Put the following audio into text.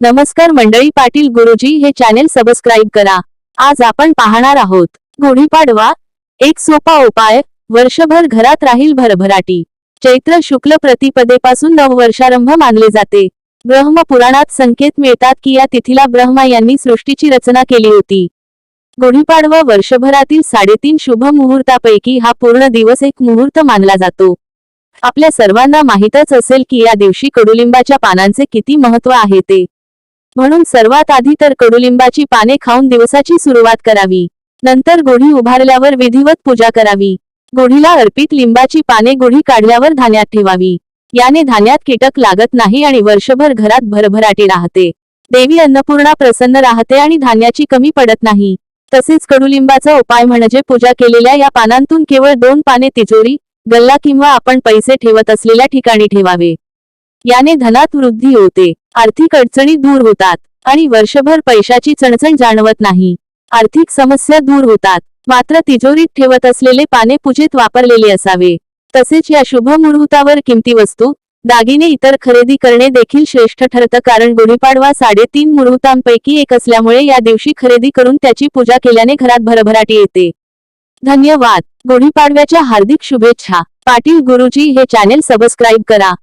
नमस्कार मंडळी पाटील गुरुजी हे चॅनेल सबस्क्राईब करा. आज आपण पाहणार आहोत गुढीपाडवा एक सोपा उपाय वर्षभर घरात राहील भरभराटी. चैत्र शुक्ल प्रतिपदेपासून नववर्षारंभ मानले जाते. ब्रह्म पुराणात संकेत मिळतात की या तिथीला ब्रह्मा यांनी सृष्टीची रचना केली होती. गुढीपाडवा वर्षभरातील साडेतीन शुभ मुहूर्तापैकी हा पूर्ण दिवस एक मुहूर्त मानला जातो. आपल्या सर्वांना माहीतच असेल की या दिवशी कडुलिंबाच्या पानांचे किती महत्त्व आहे ते. म्हणून सर्वात आधी तर कडुलिंबाची पाने खाऊन दिवसाची सुरुवात करावी. नंतर गुढी उभारल्यावर विधिवत पूजा करावी. गुढीला अर्पित लिंबाची पाने गुढी काढल्यावर धान्यात ठेवावी. याने धान्यात कीटक लागत नाही आणि वर्षभर घरात भरभराटी राहते. देवी अन्नपूर्णा प्रसन्न राहते आणि धान्याची कमी पडत नाही. तसेच कडुलिंबाचा उपाय म्हणजे पूजा केलेल्या या पानांतून केवळ दोन पाने तिजोरी गल्ला किंवा आपण पैसे ठेवत असलेल्या ठिकाणी ठेवावे. याने धनात वृद्धी होते. आर्थिक अडचणी दूर होतात आणि वर्षभर पैशाची चणचण जाणवत नाही. आर्थिक समस्या दूर होतात. मात्र तिजोरीत ठेवत असलेले पाने पूजेत वापरलेले असावे. तसेच या शुभ मुहूर्तावर किमती वस्तू दागिने इतर खरेदी करणे देखील श्रेष्ठ ठरतं कारण गुढीपाडवा साडेतीन मुहूर्तांपैकी एक असल्यामुळे या दिवशी खरेदी करून त्याची पूजा केल्याने घरात भरभराटी येते. धन्यवाद. गुढीपाडव्याच्या हार्दिक शुभेच्छा. पाटील गुरुजी हे चॅनेल सबस्क्राईब करा.